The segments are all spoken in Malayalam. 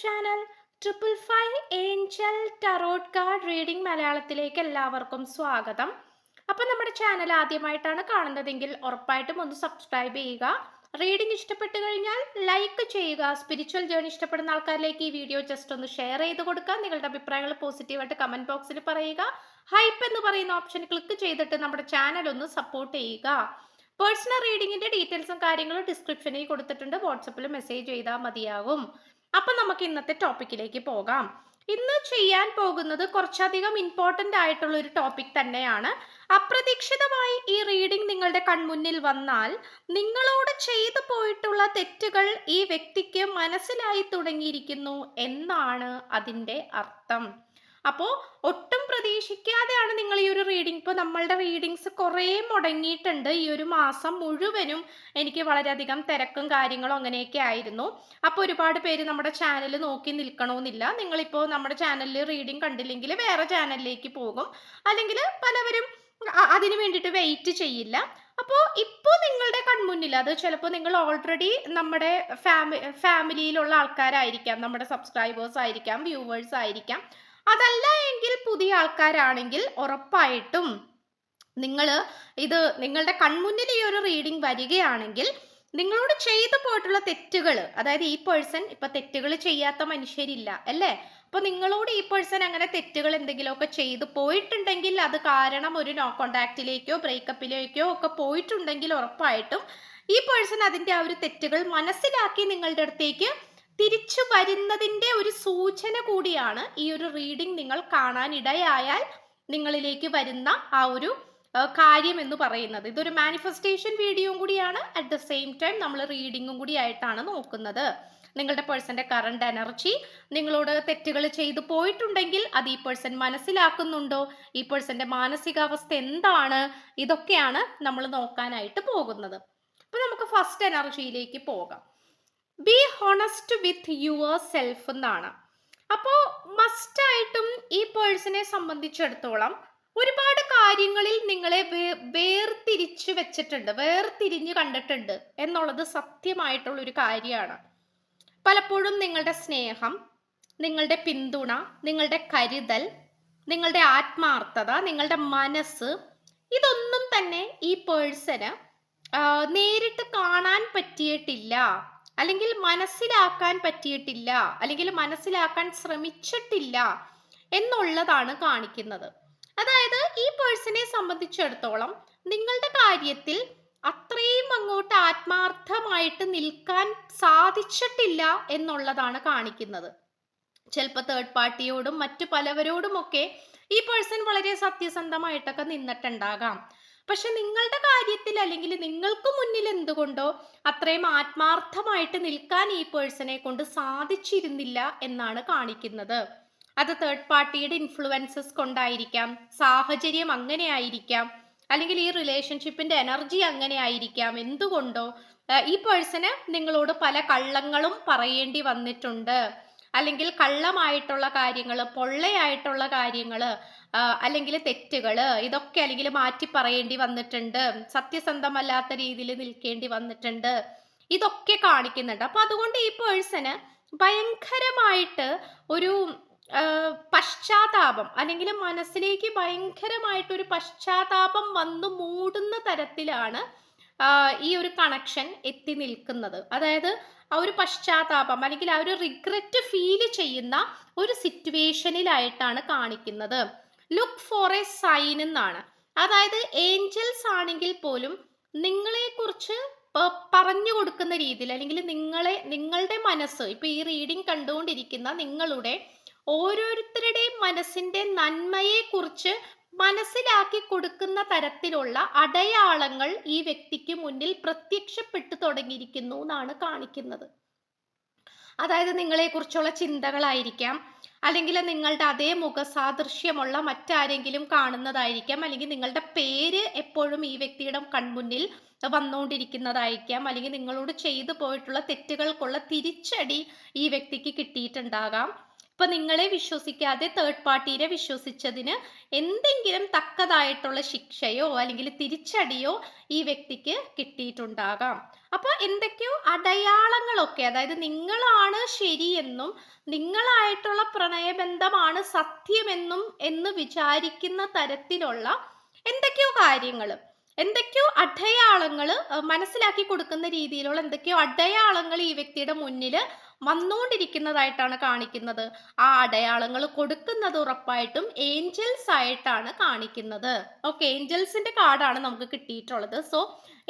Channel triple five angel tarot card reading മലയാളത്തിലേക്ക് എല്ലാവർക്കും സ്വാഗതം. അപ്പോൾ നമ്മുടെ ചാനൽ ആദ്യമായിട്ടാണ് കാണുന്നതെങ്കിൽ ഉറപ്പായിട്ടും ഒന്ന് സബ്സ്ക്രൈബ് ചെയ്യുക. റീഡിംഗ് ഇഷ്ടപ്പെട്ടു കഴിഞ്ഞാൽ ലൈക്ക് ചെയ്യുക. സ്പിരിച്വൽ ജേണി ഇഷ്ടപ്പെടുന്ന ആൾക്കാരിലേക്ക് ഈ വീഡിയോ ജസ്റ്റ് ഒന്ന് ഷെയർ ചെയ്ത് കൊടുക്കുക. നിങ്ങളുടെ അഭിപ്രായങ്ങൾ പോസിറ്റീവായിട്ട് കമന്റ് ബോക്സിൽ പറയുക. ഹൈപ്പ് എന്ന് പറയുന്ന ഓപ്ഷൻ ക്ലിക്ക് ചെയ്തിട്ട് നമ്മുടെ ചാനൽ ഒന്ന് സപ്പോർട്ട് ചെയ്യുക. പേഴ്സണൽ റീഡിങ്ങിന്റെ ഡീറ്റെയിൽസും കാര്യങ്ങളും ഡിസ്ക്രിപ്ഷനിൽ കൊടുത്തിട്ടുണ്ട്. വാട്സപ്പിൽ മെസ്സേജ് ചെയ്താൽ മതിയാകും അപ്പം നമുക്ക് ഇന്നത്തെ ടോപ്പിക്കിലേക്ക് പോകാം. ഇന്ന് ചെയ്യാൻ പോകുന്നത് കുറച്ചധികം ഇമ്പോർട്ടന്റ് ആയിട്ടുള്ള ഒരു ടോപ്പിക് തന്നെയാണ്. അപ്രതീക്ഷിതമായി ഈ റീഡിംഗ് നിങ്ങളുടെ കൺമുന്നിൽ വന്നാൽ നിങ്ങളോട് ചെയ്തു പോയിട്ടുള്ള തെറ്റുകൾ ഈ വ്യക്തിക്ക് മനസ്സിലായി തുടങ്ങിയിരിക്കുന്നു എന്നാണ് അതിന്റെ അർത്ഥം. അപ്പോൾ ഒട്ടും പ്രതീക്ഷിക്കാതെയാണ് നിങ്ങൾ ഈ ഒരു റീഡിംഗ് ഇപ്പോൾ നമ്മളുടെ റീഡിങ്സ് കുറേ മുടങ്ങിയിട്ടുണ്ട്. ഈ ഒരു മാസം മുഴുവനും എനിക്ക് വളരെയധികം തിരക്കും കാര്യങ്ങളും അങ്ങനെയൊക്കെ ആയിരുന്നു. അപ്പോൾ ഒരുപാട് പേര് നമ്മുടെ ചാനൽ നോക്കി നിൽക്കണമെന്നില്ല നിങ്ങളിപ്പോൾ നമ്മുടെ ചാനലിൽ റീഡിംഗ് കണ്ടില്ലെങ്കിൽ വേറെ ചാനലിലേക്ക് പോകും. അല്ലെങ്കിൽ പലവരും അതിന് വേണ്ടിയിട്ട് വെയിറ്റ് ചെയ്യില്ല. അപ്പോൾ ഇപ്പോൾ നിങ്ങളുടെ കൺമുന്നിൽ അത് ചിലപ്പോൾ നിങ്ങൾ ഓൾറെഡി നമ്മുടെ ഫാമി ഫാമിലിയിലുള്ള ആൾക്കാരായിരിക്കാം. നമ്മുടെ സബ്സ്ക്രൈബേഴ്സ് ആയിരിക്കാം വ്യൂവേഴ്സ് ആയിരിക്കാം. അതല്ല എങ്കിൽ പുതിയ ആൾക്കാരാണെങ്കിൽ ഉറപ്പായിട്ടും നിങ്ങൾ ഇത് നിങ്ങളുടെ കൺമുന്നിൽ ഈ ഒരു റീഡിംഗ് വരികയാണെങ്കിൽ നിങ്ങളോട് ചെയ്തു പോയിട്ടുള്ള തെറ്റുകൾ അതായത് ഈ പേഴ്സൺ ഇപ്പൊ തെറ്റുകൾ ചെയ്യാത്ത മനുഷ്യരില്ല അല്ലേ? അപ്പൊ നിങ്ങളോട് ഈ പേഴ്സൺ അങ്ങനെ തെറ്റുകൾ എന്തെങ്കിലുമൊക്കെ ചെയ്തു പോയിട്ടുണ്ടെങ്കിൽ അത് കാരണം ഒരു നോ കോണ്ടാക്റ്റിലേക്കോ ബ്രേക്കപ്പിലേക്കോ ഒക്കെ പോയിട്ടുണ്ടെങ്കിൽ ഉറപ്പായിട്ടും ഈ പേഴ്സൺ അതിന്റെ ആ ഒരു തെറ്റുകൾ മനസ്സിലാക്കി നിങ്ങളുടെ അടുത്തേക്ക് തിരിച്ചു വരുന്നതിന്റെ ഒരു സൂചന കൂടിയാണ് ഈ ഒരു റീഡിംഗ് നിങ്ങൾ കാണാൻ ഇടയായാൽ നിങ്ങളിലേക്ക് വരുന്ന ആ ഒരു കാര്യം എന്ന് പറയുന്നത്. ഇതൊരു മാനിഫെസ്റ്റേഷൻ വീഡിയോയും കൂടിയാണ്. അറ്റ് ദ സെയിം ടൈം നമ്മൾ റീഡിങ്ങും കൂടി ആയിട്ടാണ് നോക്കുന്നത്. നിങ്ങളുടെ പേഴ്സന്റെ കറണ്ട് എനർജി നിങ്ങളോട് തെറ്റുകൾ ചെയ്തു പോയിട്ടുണ്ടെങ്കിൽ അത് ഈ പേഴ്സൺ മനസ്സിലാക്കുന്നുണ്ടോ? ഈ പേഴ്സന്റെ മാനസികാവസ്ഥ എന്താണ്? ഇതൊക്കെയാണ് നമ്മൾ നോക്കാനായിട്ട് പോകുന്നത്. അപ്പൊ നമുക്ക് ഫസ്റ്റ് എനർജിയിലേക്ക് പോകാം. Be honest with your self എന്നാണ് അപ്പോൾ മസ്റ്റായിട്ടും ഈ പേഴ്സണെ സംബന്ധിച്ചിടത്തോളം ഒരുപാട് കാര്യങ്ങളിൽ നിങ്ങളെ വേർതിരിച്ച് വെച്ചിട്ടുണ്ട് വേർതിരിഞ്ഞ് കണ്ടിട്ടുണ്ട് എന്നുള്ളത് സത്യമായിട്ടുള്ള ഒരു കാര്യമാണ്. പലപ്പോഴും നിങ്ങളുടെ സ്നേഹം നിങ്ങളുടെ പിന്തുണ നിങ്ങളുടെ കരുതൽ നിങ്ങളുടെ ആത്മാർത്ഥത നിങ്ങളുടെ മനസ്സ് ഇതൊന്നും തന്നെ ഈ പേഴ്സന് നേരിട്ട് കാണാൻ പറ്റിയിട്ടില്ല. അല്ലെങ്കിൽ മനസ്സിലാക്കാൻ പറ്റിയിട്ടില്ല അല്ലെങ്കിൽ മനസ്സിലാക്കാൻ ശ്രമിച്ചിട്ടില്ല എന്നുള്ളതാണ് കാണിക്കുന്നത്. അതായത് ഈ പേഴ്സണെ സംബന്ധിച്ചിടത്തോളം നിങ്ങളുടെ കാര്യത്തിൽ അത്രയും അങ്ങോട്ട് ആത്മാർത്ഥമായിട്ട് നിൽക്കാൻ സാധിച്ചിട്ടില്ല എന്നുള്ളതാണ് കാണിക്കുന്നത്. ചിലപ്പോൾ തേർഡ് പാർട്ടിയോടും മറ്റു പലവരോടുമൊക്കെ ഈ പേഴ്സൺ വളരെ സത്യസന്ധമായിട്ടൊക്കെ നിന്നിട്ടുണ്ടാകാം. പക്ഷെ നിങ്ങളുടെ കാര്യത്തിൽ അല്ലെങ്കിൽ നിങ്ങൾക്ക് മുന്നിൽ എന്തുകൊണ്ടോ അത്രയും ആത്മാർത്ഥമായിട്ട് നിൽക്കാൻ ഈ പേഴ്സണെ കൊണ്ട് സാധിച്ചിരുന്നില്ല എന്നാണ് കാണിക്കുന്നത്. അത് തേർഡ് പാർട്ടിയുടെ ഇൻഫ്ലുവൻസസ് കൊണ്ടായിരിക്കാം സാഹചര്യം അങ്ങനെ ആയിരിക്കാം അല്ലെങ്കിൽ ഈ റിലേഷൻഷിപ്പിന്റെ എനർജി അങ്ങനെ ആയിരിക്കാം. എന്തുകൊണ്ടോ ഈ പേഴ്സണ് നിങ്ങളോട് പല കള്ളങ്ങളും പറയേണ്ടി വന്നിട്ടുണ്ട്. അല്ലെങ്കിൽ കള്ളമായിട്ടുള്ള കാര്യങ്ങൾ പൊള്ളയായിട്ടുള്ള കാര്യങ്ങൾ അല്ലെങ്കിൽ തെറ്റുകൾ ഇതൊക്കെ അല്ലെങ്കിൽ മാറ്റി പറയേണ്ടി വന്നിട്ടുണ്ട് സത്യസന്ധമല്ലാത്ത രീതിയിൽ നിൽക്കേണ്ടി വന്നിട്ടുണ്ട് ഇതൊക്കെ കാണിക്കുന്നുണ്ട്. അപ്പൊ അതുകൊണ്ട് ഈ പേഴ്സണ് ഭയങ്കരമായിട്ട് ഒരു പശ്ചാത്താപം അല്ലെങ്കിൽ മനസ്സിലേക്ക് ഭയങ്കരമായിട്ടൊരു പശ്ചാത്താപം വന്നു മൂടുന്ന തരത്തിലാണ് ഈ ഒരു കണക്ഷൻ എത്തി നിൽക്കുന്നത്. അതായത് ആ ഒരു പശ്ചാത്താപം അല്ലെങ്കിൽ ആ ഒരു റിഗ്രറ്റ് ഫീൽ ചെയ്യുന്ന ഒരു സിറ്റുവേഷനിലായിട്ടാണ് കാണിക്കുന്നത്. ലുക്ക് ഫോർ എ സൈൻ എന്നാണ്. അതായത് ഏഞ്ചൽസ് ആണെങ്കിൽ പോലും നിങ്ങളെക്കുറിച്ച് കുറിച്ച് പറഞ്ഞു കൊടുക്കുന്ന രീതിയിൽ അല്ലെങ്കിൽ നിങ്ങളെ നിങ്ങളുടെ മനസ്സ് ഇപ്പൊ ഈ റീഡിംഗ് കണ്ടുകൊണ്ടിരിക്കുന്ന നിങ്ങളുടെ ഓരോരുത്തരുടെയും മനസ്സിന്റെ നന്മയെ കുറിച്ച് മനസ്സിലാക്കി കൊടുക്കുന്ന തരത്തിലുള്ള അടയാളങ്ങൾ ഈ വ്യക്തിക്ക് മുന്നിൽ പ്രത്യക്ഷപ്പെട്ടു തുടങ്ങിയിരിക്കുന്നു എന്നാണ് കാണിക്കുന്നത്. അതായത് നിങ്ങളെക്കുറിച്ചുള്ള ചിന്തകളായിരിക്കാം അല്ലെങ്കിൽ നിങ്ങളുടെ അതേ മുഖസാദൃശ്യമുള്ള മറ്റാരെങ്കിലും കാണുന്നതായിരിക്കാം അല്ലെങ്കിൽ നിങ്ങളുടെ പേര് എപ്പോഴും ഈ വ്യക്തിയുടെ കൺമുന്നിൽ വന്നുകൊണ്ടിരിക്കുന്നതായിരിക്കാം അല്ലെങ്കിൽ നിങ്ങളോട് ചെയ്തു പോയിട്ടുള്ള തെറ്റുകൾക്കുള്ള തിരിച്ചടി ഈ വ്യക്തിക്ക് കിട്ടിയിട്ടുണ്ടാകാം. ഇപ്പൊ നിങ്ങളെ വിശ്വസിക്കാതെ തേർഡ് പാർട്ടിയെ വിശ്വസിച്ചതിന് എന്തെങ്കിലും തക്കതായിട്ടുള്ള ശിക്ഷയോ അല്ലെങ്കിൽ തിരിച്ചടിയോ ഈ വ്യക്തിക്ക് കിട്ടിയിട്ടുണ്ടാകാം. അപ്പൊ എന്തൊക്കെയോ അടയാളങ്ങളൊക്കെ അതായത് നിങ്ങളാണ് ശരിയെന്നും നിങ്ങളായിട്ടുള്ള പ്രണയബന്ധമാണ് സത്യമെന്നും എന്ന് വിചാരിക്കുന്ന തരത്തിലുള്ള എന്തൊക്കെയോ കാര്യങ്ങൾ എന്തൊക്കെയോ അടയാളങ്ങൾ മനസ്സിലാക്കി കൊടുക്കുന്ന രീതിയിലുള്ള എന്തൊക്കെയോ അടയാളങ്ങൾ ഈ വ്യക്തിയുടെ മുന്നിൽ വന്നുകൊണ്ടിരിക്കുന്നതായിട്ടാണ് കാണിക്കുന്നത്. ആ അടയാളങ്ങൾ കൊടുക്കുന്നത് ഉറപ്പായിട്ടും ഏഞ്ചൽസ് ആയിട്ടാണ് കാണിക്കുന്നത്. ഓക്കെ ഏഞ്ചൽസിന്റെ കാർഡാണ് നമുക്ക് കിട്ടിയിട്ടുള്ളത്. സോ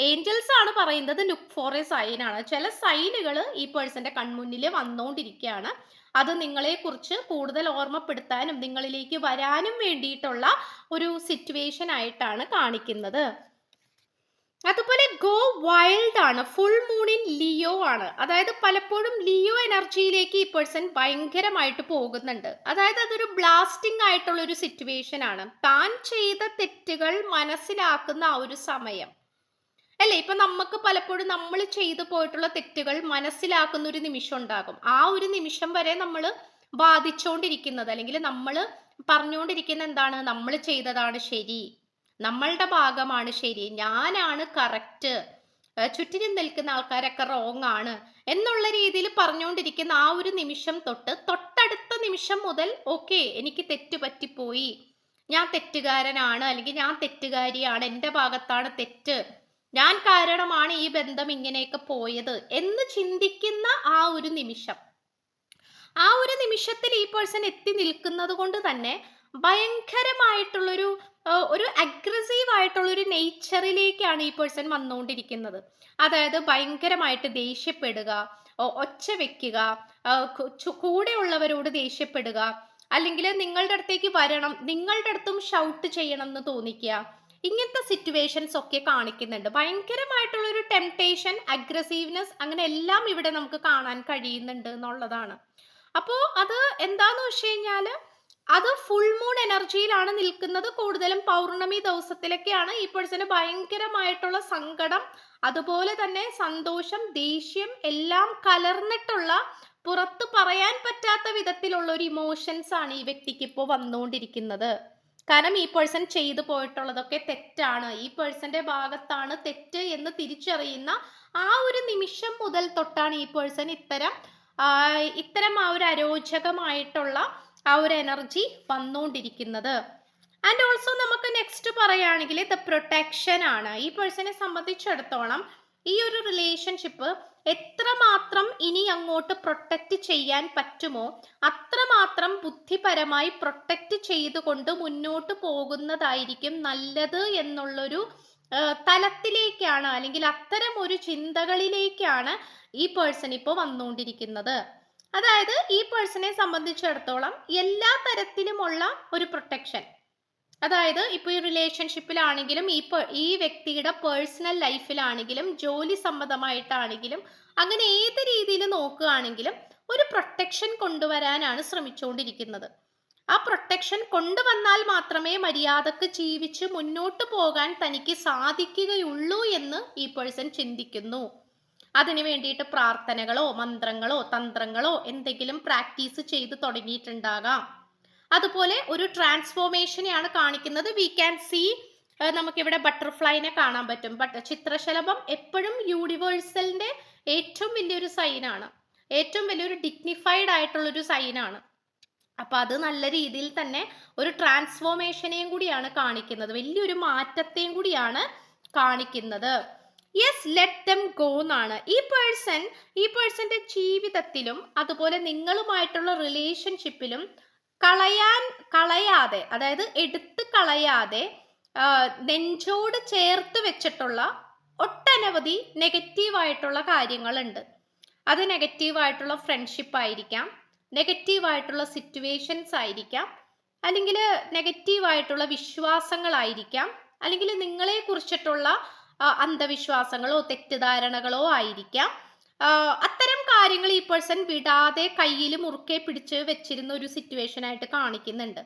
ഏഞ്ചൽസ് ആണ് പറയുന്നത് ലുക്ക് ഫോർ എ സൈൻ ആണ്. ചില സൈനുകൾ ഈ പേഴ്സന്റെ കൺമുന്നിൽ വന്നുകൊണ്ടിരിക്കുകയാണ്. അത് നിങ്ങളെക്കുറിച്ച് കൂടുതൽ ഓർമ്മപ്പെടുത്താനും നിങ്ങളിലേക്ക് വരാനും വേണ്ടിയിട്ടുള്ള ഒരു സിറ്റുവേഷൻ ആയിട്ടാണ് കാണിക്കുന്നത്. അതുപോലെ ഗോ വൈൽഡ് ആണ്. ഫുൾ മൂണിൻ ലിയോ ആണ്. അതായത് പലപ്പോഴും ലിയോ എനർജിയിലേക്ക് ഈ പേഴ്സൺ ഭയങ്കരമായിട്ട് പോകുന്നുണ്ട്. അതായത് അതൊരു ബ്ലാസ്റ്റിംഗ് ആയിട്ടുള്ള ഒരു സിറ്റുവേഷൻ ആണ്. താൻ ചെയ്ത തെറ്റുകൾ മനസ്സിലാക്കുന്ന ആ ഒരു സമയം. അല്ലെ? ഇപ്പൊ നമുക്ക് പലപ്പോഴും നമ്മൾ ചെയ്തു പോയിട്ടുള്ള തെറ്റുകൾ മനസ്സിലാക്കുന്ന ഒരു നിമിഷം ഉണ്ടാകും. ആ ഒരു നിമിഷം വരെ നമ്മൾ ബാധിച്ചുകൊണ്ടിരിക്കുന്നത് അല്ലെങ്കിൽ നമ്മൾ പറഞ്ഞുകൊണ്ടിരിക്കുന്ന എന്താണ്? നമ്മൾ ചെയ്തതാണ് ശരി. നമ്മളുടെ ഭാഗമാണ് ശരി ഞാനാണ് കറക്റ്റ് ചുറ്റിനും നിൽക്കുന്ന ആൾക്കാരൊക്കെ റോങ് ആണ് എന്നുള്ള രീതിയിൽ പറഞ്ഞുകൊണ്ടിരിക്കുന്ന ആ ഒരു നിമിഷം തൊട്ട് തൊട്ടടുത്ത നിമിഷം മുതൽ ഓക്കെ എനിക്ക് തെറ്റ് പറ്റിപ്പോയി ഞാൻ തെറ്റുകാരനാണ് അല്ലെങ്കിൽ ഞാൻ തെറ്റുകാരിയാണ് എന്റെ ഭാഗത്താണ് തെറ്റ്. ഞാൻ കാരണമാണ് ഈ ബന്ധം ഇങ്ങനെയൊക്കെ പോയത് എന്ന് ചിന്തിക്കുന്ന ആ ഒരു നിമിഷം. ആ ഒരു നിമിഷത്തിൽ ഈ പേഴ്സൺ എത്തി നിൽക്കുന്നത് കൊണ്ട് തന്നെ ഭയങ്കരമായിട്ടുള്ളൊരു ഒരു അഗ്രസീവ് ആയിട്ടുള്ള ഒരു നേച്ചറിലേക്കാണ് ഈ പേഴ്സൺ വന്നുകൊണ്ടിരിക്കുന്നത് അതായത് ഭയങ്കരമായിട്ട് ദേഷ്യപ്പെടുക ഒച്ച വെക്കുക കൂടെയുള്ളവരോട് ദേഷ്യപ്പെടുക അല്ലെങ്കിൽ നിങ്ങളുടെ അടുത്തേക്ക് വരണം നിങ്ങളുടെ അടുത്തും ഷൗട്ട് ചെയ്യണം എന്ന് തോന്നിക്കുക. ഇങ്ങനത്തെ സിറ്റുവേഷൻസ് ഒക്കെ കാണിക്കുന്നുണ്ട്. ഭയങ്കരമായിട്ടുള്ള ഒരു ടെംപ്ടേഷൻ അഗ്രസീവ്നെസ് അങ്ങനെ എല്ലാം ഇവിടെ നമുക്ക് കാണാൻ കഴിയുന്നുണ്ട് എന്നുള്ളതാണ്. അപ്പോൾ അത് എന്താന്ന് വെച്ച് കഴിഞ്ഞാൽ അത് ഫുൾ മൂൺ എനർജിയിലാണ് നിൽക്കുന്നത്. കൂടുതലും പൗർണമി ദിവസത്തിലൊക്കെയാണ്. ഈ പേഴ്സന് ഭയങ്കരമായിട്ടുള്ള സങ്കടം അതുപോലെ തന്നെ സന്തോഷം ദേഷ്യം എല്ലാം കലർന്നിട്ടുള്ള പുറത്ത് പറയാൻ പറ്റാത്ത വിധത്തിലുള്ള ഒരു ഇമോഷൻസ് ആണ് ഈ വ്യക്തിക്ക് ഇപ്പോൾ വന്നുകൊണ്ടിരിക്കുന്നത്. കാരണം ഈ പേഴ്സൺ ചെയ്തു പോയിട്ടുള്ളതൊക്കെ തെറ്റാണ്. ഈ പേഴ്സന്റെ ഭാഗത്താണ് തെറ്റ് എന്ന് തിരിച്ചറിയുന്ന ആ ഒരു നിമിഷം മുതൽ തൊട്ടാണ് ഈ പേഴ്സൺ ഇത്തരം ഇത്തരം ആ ഒരു അരോചകമായിട്ടുള്ള ആ ഒരു എനർജി വന്നുകൊണ്ടിരിക്കുന്നത് ആൻഡ് ഓൾസോ നമുക്ക് നെക്സ്റ്റ് പറയുകയാണെങ്കിൽ ദ പ്രൊട്ടക്ഷൻ ആണ്. ഈ പേഴ്സണെ സംബന്ധിച്ചിടത്തോളം ഈ ഒരു റിലേഷൻഷിപ്പ് എത്രമാത്രം ഇനി അങ്ങോട്ട് പ്രൊട്ടക്റ്റ് ചെയ്യാൻ പറ്റുമോ അത്രമാത്രം ബുദ്ധിപരമായി പ്രൊട്ടക്റ്റ് ചെയ്തുകൊണ്ട് മുന്നോട്ട് പോകുന്നതായിരിക്കും നല്ലത് എന്നുള്ളൊരു തലത്തിലേക്കാണ് അല്ലെങ്കിൽ അത്തരം ഒരു ചിന്തകളിലേക്കാണ് ഈ പേഴ്സൺ ഇപ്പോൾ വന്നുകൊണ്ടിരിക്കുന്നത് അതായത് ഈ പേഴ്സണെ സംബന്ധിച്ചിടത്തോളം എല്ലാ തരത്തിലുമുള്ള ഒരു പ്രൊട്ടക്ഷൻ അതായത് ഇപ്പോൾ ഈ റിലേഷൻഷിപ്പിലാണെങ്കിലും ഈ ഈ വ്യക്തിയുടെ പേഴ്സണൽ ലൈഫിലാണെങ്കിലും ജോലി സംബന്ധമായിട്ടാണെങ്കിലും അങ്ങനെ ഏത് രീതിയിൽ നോക്കുകയാണെങ്കിലും ഒരു പ്രൊട്ടക്ഷൻ കൊണ്ടുവരാനാണ് ശ്രമിച്ചുകൊണ്ടിരിക്കുന്നത്. ആ പ്രൊട്ടക്ഷൻ കൊണ്ടുവന്നാൽ മാത്രമേ മര്യാദയ്ക്ക് ജീവിച്ച് മുന്നോട്ട് പോകാൻ തനിക്ക് സാധിക്കുകയുള്ളൂ എന്ന് ഈ പേഴ്സൺ ചിന്തിക്കുന്നു. അതിനു വേണ്ടിയിട്ട് പ്രാർത്ഥനകളോ മന്ത്രങ്ങളോ തന്ത്രങ്ങളോ എന്തെങ്കിലും പ്രാക്ടീസ് ചെയ്ത് തുടങ്ങിയിട്ടുണ്ടാകാം. അതുപോലെ ഒരു ട്രാൻസ്ഫോർമേഷനെയാണ് കാണിക്കുന്നത്. വി ക്യാൻ സീ നമുക്കിവിടെ ബട്ടർഫ്ലൈനെ കാണാൻ പറ്റും. ബട്ട് ചിത്രശലഭം എപ്പോഴും യൂണിവേഴ്സലിന്റെ ഏറ്റവും വലിയൊരു സൈനാണ്. ഏറ്റവും വലിയൊരു ഡിഗ്നിഫൈഡ് ആയിട്ടുള്ളൊരു സൈനാണ്. അപ്പൊ അത് നല്ല രീതിയിൽ തന്നെ ഒരു ട്രാൻസ്ഫോർമേഷനെയും കൂടിയാണ് കാണിക്കുന്നത്. വലിയൊരു മാറ്റത്തെയും കൂടിയാണ് കാണിക്കുന്നത്. യെസ് ലെറ്റ് ദം ഗോ എന്നാണ്. ഈ പേഴ്സൺ ഈ പേഴ്സന്റെ ജീവിതത്തിലും അതുപോലെ നിങ്ങളുമായിട്ടുള്ള റിലേഷൻഷിപ്പിലും കളയാൻ കളയാതെ അതായത് എടുത്തു കളയാതെ നെഞ്ചോട് ചേർത്ത് വെച്ചിട്ടുള്ള ഒട്ടനവധി നെഗറ്റീവായിട്ടുള്ള കാര്യങ്ങളുണ്ട്. അത് നെഗറ്റീവായിട്ടുള്ള ഫ്രണ്ട്ഷിപ്പ് ആയിരിക്കാം നെഗറ്റീവായിട്ടുള്ള സിറ്റുവേഷൻസ് ആയിരിക്കാം അല്ലെങ്കിൽ നെഗറ്റീവായിട്ടുള്ള വിശ്വാസങ്ങളായിരിക്കാം അല്ലെങ്കിൽ നിങ്ങളെ കുറിച്ചിട്ടുള്ള അന്ധവിശ്വാസങ്ങളോ തെറ്റിദ്ധാരണകളോ ആയിരിക്കാം. അത്തരം കാര്യങ്ങൾ ഈ പേഴ്സൺ വിടാതെ കയ്യിൽ മുറുക്കെ പിടിച്ച് വെച്ചിരുന്ന ഒരു സിറ്റുവേഷൻ ആയിട്ട് കാണിക്കുന്നുണ്ട്.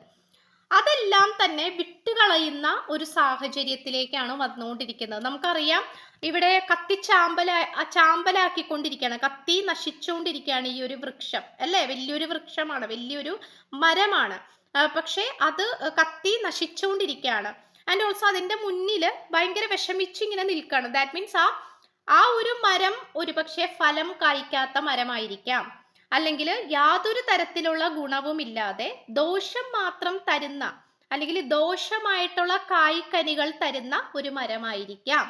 അതെല്ലാം തന്നെ വിട്ടുകളയുന്ന ഒരു സാഹചര്യത്തിലേക്കാണ് വന്നുകൊണ്ടിരിക്കുന്നത്. നമുക്കറിയാം ഇവിടെ കത്തി ചാമ്പല ചാമ്പലാക്കിക്കൊണ്ടിരിക്കുകയാണ്. കത്തി നശിച്ചുകൊണ്ടിരിക്കുകയാണ് ഈ ഒരു വൃക്ഷം അല്ലേ? വലിയൊരു വൃക്ഷമാണ് വലിയൊരു മരമാണ്. പക്ഷേ അത് കത്തി നശിച്ചുകൊണ്ടിരിക്കുകയാണ്. ആൻഡ് ഓൾസോ അതിന്റെ മുന്നിൽ ഭയങ്കര വിഷമിച്ച് ഇങ്ങനെ നിൽക്കുകയാണ് ദാറ്റ് മീൻസ് ആ ആ ഒരു മരം ഒരുപക്ഷെ ഫലം കായ്ക്കാത്ത മരമായിരിക്കാം. അല്ലെങ്കിൽ യാതൊരു തരത്തിലുള്ള ഗുണവുമില്ലാതെ ദോഷം മാത്രം തരുന്ന അല്ലെങ്കിൽ ദോഷമായിട്ടുള്ള കായ്ക്കനികൾ തരുന്ന ഒരു മരമായിരിക്കാം.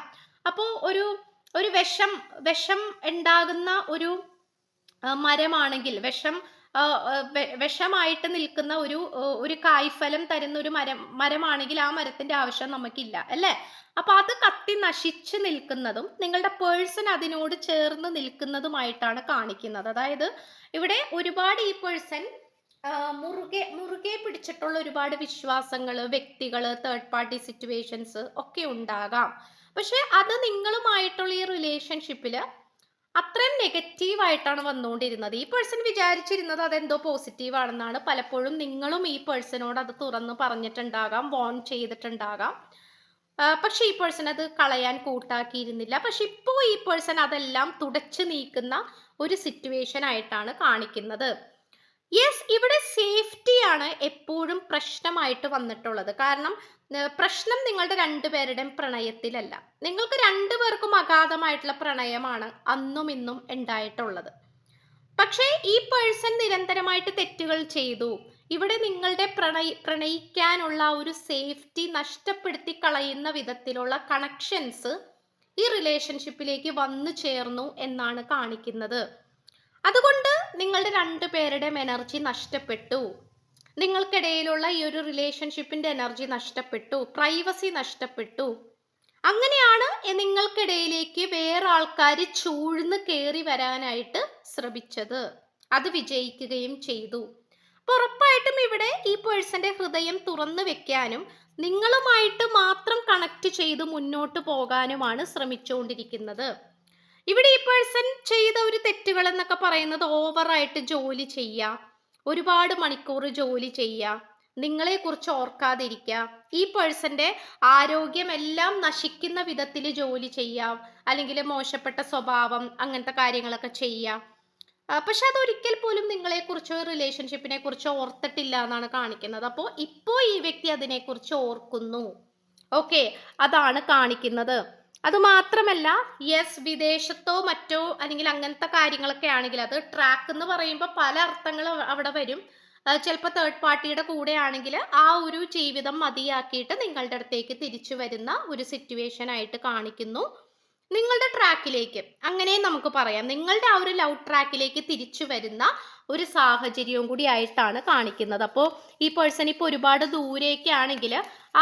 അപ്പോൾ ഒരു ഒരു വിഷം വിഷം ഉണ്ടാകുന്ന ഒരു മരമാണെങ്കിൽ വിഷം വിഷമായിട്ട് നിൽക്കുന്ന ഒരു ഒരു കായ്ഫലം തരുന്ന ഒരു മരം മരമാണെങ്കിൽ ആ മരത്തിന്റെ ആവശ്യം നമുക്കില്ല അല്ലേ? അപ്പൊ അത് കത്തി നശിച്ച് നിൽക്കുന്നതും നിങ്ങളുടെ പേഴ്സൺ അതിനോട് ചേർന്ന് നിൽക്കുന്നതുമായിട്ടാണ് കാണിക്കുന്നത്. അതായത് ഇവിടെ ഒരുപാട് ഈ പേഴ്സൺ മുറുകെ മുറുകെ പിടിച്ചിട്ടുള്ള ഒരുപാട് വിശ്വാസങ്ങൾ വ്യക്തികൾ തേർഡ് പാർട്ടി സിറ്റുവേഷൻസ് ഒക്കെ ഉണ്ടാകാം. പക്ഷെ അത് നിങ്ങളുമായിട്ടുള്ള ഈ റിലേഷൻഷിപ്പിൽ അത്രയും നെഗറ്റീവായിട്ടാണ് വന്നുകൊണ്ടിരുന്നത്. ഈ പേഴ്സൺ വിചാരിച്ചിരുന്നത് അതെന്തോ പോസിറ്റീവ് ആണെന്നാണ്. പലപ്പോഴും നിങ്ങളും ഈ പേഴ്സണോട് അത് തുറന്ന് പറഞ്ഞിട്ടുണ്ടാകാം വോൺ ചെയ്തിട്ടുണ്ടാകാം. പക്ഷെ ഈ പേഴ്സൺ അത് കളയാൻ കൂട്ടാക്കിയിരുന്നില്ല. പക്ഷെ ഇപ്പോൾ ഈ പേഴ്സൺ അതെല്ലാം തുടച്ചു നീക്കുന്ന ഒരു സിറ്റുവേഷൻ ആയിട്ടാണ് കാണിക്കുന്നത്. യെസ് ഇവിടെ സേഫ്റ്റിയാണ് എപ്പോഴും പ്രശ്നമായിട്ട് വന്നിട്ടുള്ളത്. കാരണം പ്രശ്നം നിങ്ങളുടെ രണ്ടുപേരുടെയും പ്രണയത്തിലല്ല. നിങ്ങൾക്ക് രണ്ടുപേർക്കും അഗാധമായിട്ടുള്ള പ്രണയമാണ് അന്നും ഇന്നും ഉണ്ടായിട്ടുള്ളത്. പക്ഷേ ഈ പേഴ്സൺ നിരന്തരമായിട്ട് തെറ്റുകൾ ചെയ്തു. ഇവിടെ നിങ്ങളുടെ പ്രണയി പ്രണയിക്കാനുള്ള ഒരു സേഫ്റ്റി നഷ്ടപ്പെടുത്തി കളയുന്ന വിധത്തിലുള്ള കണക്ഷൻസ് ഈ റിലേഷൻഷിപ്പിലേക്ക് വന്നു ചേർന്നു എന്നാണ് കാണിക്കുന്നത്. അതുകൊണ്ട് നിങ്ങളുടെ രണ്ടുപേരുടെയും എനർജി നഷ്ടപ്പെട്ടു. നിങ്ങൾക്കിടയിലുള്ള ഈ ഒരു റിലേഷൻഷിപ്പിന്റെ എനർജി നഷ്ടപ്പെട്ടു. പ്രൈവസി നഷ്ടപ്പെട്ടു. അങ്ങനെയാണ് നിങ്ങൾക്കിടയിലേക്ക് വേറെ ആൾക്കാർ ചൂഴ്ന്ന് കയറി വരാനായിട്ട് ശ്രമിച്ചത്. അത് വിജയിക്കുകയും ചെയ്തു. അപ്പൊ ഉറപ്പായിട്ടും ഇവിടെ ഈ പേഴ്സന്റെ ഹൃദയം തുറന്നു വെക്കാനും നിങ്ങളുമായിട്ട് മാത്രം കണക്ട് ചെയ്ത് മുന്നോട്ട് പോകാനുമാണ് ശ്രമിച്ചുകൊണ്ടിരിക്കുന്നത്. ഇവിടെ ഈ പേഴ്സൺ ചെയ്ത ഒരു തെറ്റുകൾ എന്നൊക്കെ പറയുന്നത് ഓവറായിട്ട് ജോലി ചെയ്യുക ഒരുപാട് മണിക്കൂർ ജോലി ചെയ്യുക നിങ്ങളെക്കുറിച്ച് ഓർക്കാതിരിക്കുക ഈ പേഴ്സന്റെ ആരോഗ്യം എല്ലാം നശിക്കുന്ന വിധത്തിൽ ജോലി ചെയ്യാം. അല്ലെങ്കിൽ മോശപ്പെട്ട സ്വഭാവം അങ്ങനത്തെ കാര്യങ്ങളൊക്കെ ചെയ്യാം. പക്ഷെ അതൊരിക്കൽ പോലും നിങ്ങളെക്കുറിച്ചോ റിലേഷൻഷിപ്പിനെ കുറിച്ചോ ഓർത്തിട്ടില്ല എന്നാണ് കാണിക്കുന്നത്. അപ്പോൾ ഇപ്പോൾ ഈ വ്യക്തി അതിനെക്കുറിച്ച് ഓർക്കുന്നു. ഓക്കെ അതാണ് കാണിക്കുന്നത്. അത് മാത്രമല്ല യെസ് വിദേശത്തോ മറ്റോ അല്ലെങ്കിൽ അങ്ങനത്തെ കാര്യങ്ങളൊക്കെ ആണെങ്കിൽ അത് ട്രാക്ക് എന്ന് പറയുമ്പോൾ പല അർത്ഥങ്ങൾ അവിടെ വരും. ചിലപ്പോൾ തേർഡ് പാർട്ടിയുടെ കൂടെ ആണെങ്കിൽ ആ ഒരു ജീവിതം മതിയാക്കിയിട്ട് നിങ്ങളുടെ അടുത്തേക്ക് തിരിച്ചു വരുന്ന ഒരു സിറ്റുവേഷൻ ആയിട്ട് കാണിക്കുന്നു. നിങ്ങളുടെ ട്രാക്കിലേക്ക് അങ്ങനെ നമുക്ക് പറയാം. നിങ്ങളുടെ ആ ഒരു ലവ് ട്രാക്കിലേക്ക് തിരിച്ചു വരുന്ന ഒരു സാഹചര്യവും കൂടി ആയിട്ടാണ് കാണിക്കുന്നത്. അപ്പോൾ ഈ പേഴ്സൺ ഇപ്പോൾ ഒരുപാട് ദൂരേക്ക് ആണെങ്കിൽ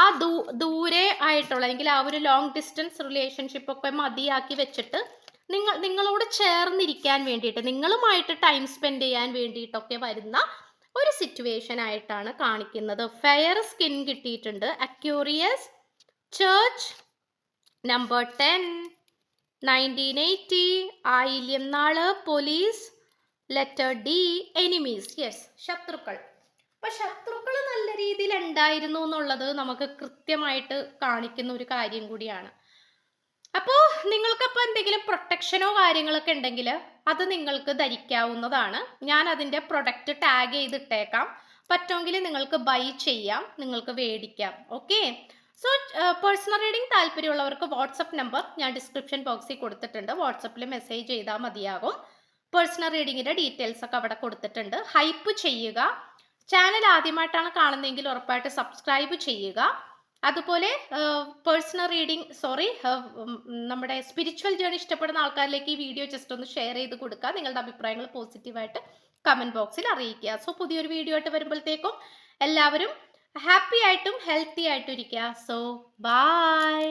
ആ ദൂ ദൂരെ ആയിട്ടുള്ള അല്ലെങ്കിൽ ആ ഒരു ലോങ് ഡിസ്റ്റൻസ് റിലേഷൻഷിപ്പ് ഒക്കെ മതിയാക്കി വെച്ചിട്ട് നിങ്ങൾ നിങ്ങളോട് ചേർന്നിരിക്കാൻ വേണ്ടിയിട്ട് നിങ്ങളുമായിട്ട് ടൈം സ്പെൻഡ് ചെയ്യാൻ വേണ്ടിയിട്ടൊക്കെ വരുന്ന ഒരു സിറ്റുവേഷൻ ആയിട്ടാണ് കാണിക്കുന്നത്. ഫെയർ സ്കിൻ കിട്ടിയിട്ടുണ്ട്. Aquarius church number ten nineteen eighty ആയില്യം നാൾ. Police letter the enemies yes ശത്രുക്കൾ. അപ്പൊ ശത്രുക്കൾ നല്ല രീതിയിൽ ഉണ്ടായിരുന്നു എന്നുള്ളത് നമുക്ക് കൃത്യമായിട്ട് കാണിക്കുന്ന ഒരു കാര്യം കൂടിയാണ്. അപ്പോൾ നിങ്ങൾക്കപ്പോൾ എന്തെങ്കിലും പ്രൊട്ടക്ഷനോ കാര്യങ്ങളൊക്കെ ഉണ്ടെങ്കിൽ അത് നിങ്ങൾക്ക് ധരിക്കാവുന്നതാണ്. ഞാൻ അതിന്റെ പ്രൊഡക്റ്റ് ടാഗ് ചെയ്തിട്ടേക്കാം. പറ്റുമെങ്കിൽ നിങ്ങൾക്ക് ബൈ ചെയ്യാം. നിങ്ങൾക്ക് മേടിക്കാം ഓക്കെ സോ പേഴ്സണൽ റീഡിംഗ് താല്പര്യമുള്ളവർക്ക് വാട്സപ്പ് നമ്പർ ഞാൻ ഡിസ്ക്രിപ്ഷൻ ബോക്സിൽ കൊടുത്തിട്ടുണ്ട്. വാട്സപ്പിൽ മെസ്സേജ് ചെയ്താൽ മതിയാകും. പേഴ്സണൽ റീഡിങ്ങിന്റെ ഡീറ്റെയിൽസ് ഒക്കെ അവിടെ കൊടുത്തിട്ടുണ്ട്. ഹൈപ്പ് ചെയ്യുക. ചാനൽ ആദ്യമായിട്ടാണ് കാണുന്നതെങ്കിൽ ഉറപ്പായിട്ട് സബ്സ്ക്രൈബ് ചെയ്യുക. അതുപോലെ പേഴ്സണൽ റീഡിംഗ് സോറി നമ്മുടെ സ്പിരിച്വൽ ജേണി ഇഷ്ടപ്പെടുന്ന ആൾക്കാരിലേക്ക് ഈ വീഡിയോ ജസ്റ്റ് ഒന്ന് ഷെയർ ചെയ്ത് കൊടുക്കുക. നിങ്ങളുടെ അഭിപ്രായങ്ങൾ പോസിറ്റീവായിട്ട് കമന്റ് ബോക്സിൽ അറിയിക്കുക. സോ പുതിയൊരു വീഡിയോ ആയിട്ട് വരുമ്പോഴത്തേക്കും എല്ലാവരും ഹാപ്പി ആയിട്ടും ഹെൽത്തി ആയിട്ടും ഇരിക്കുക. So by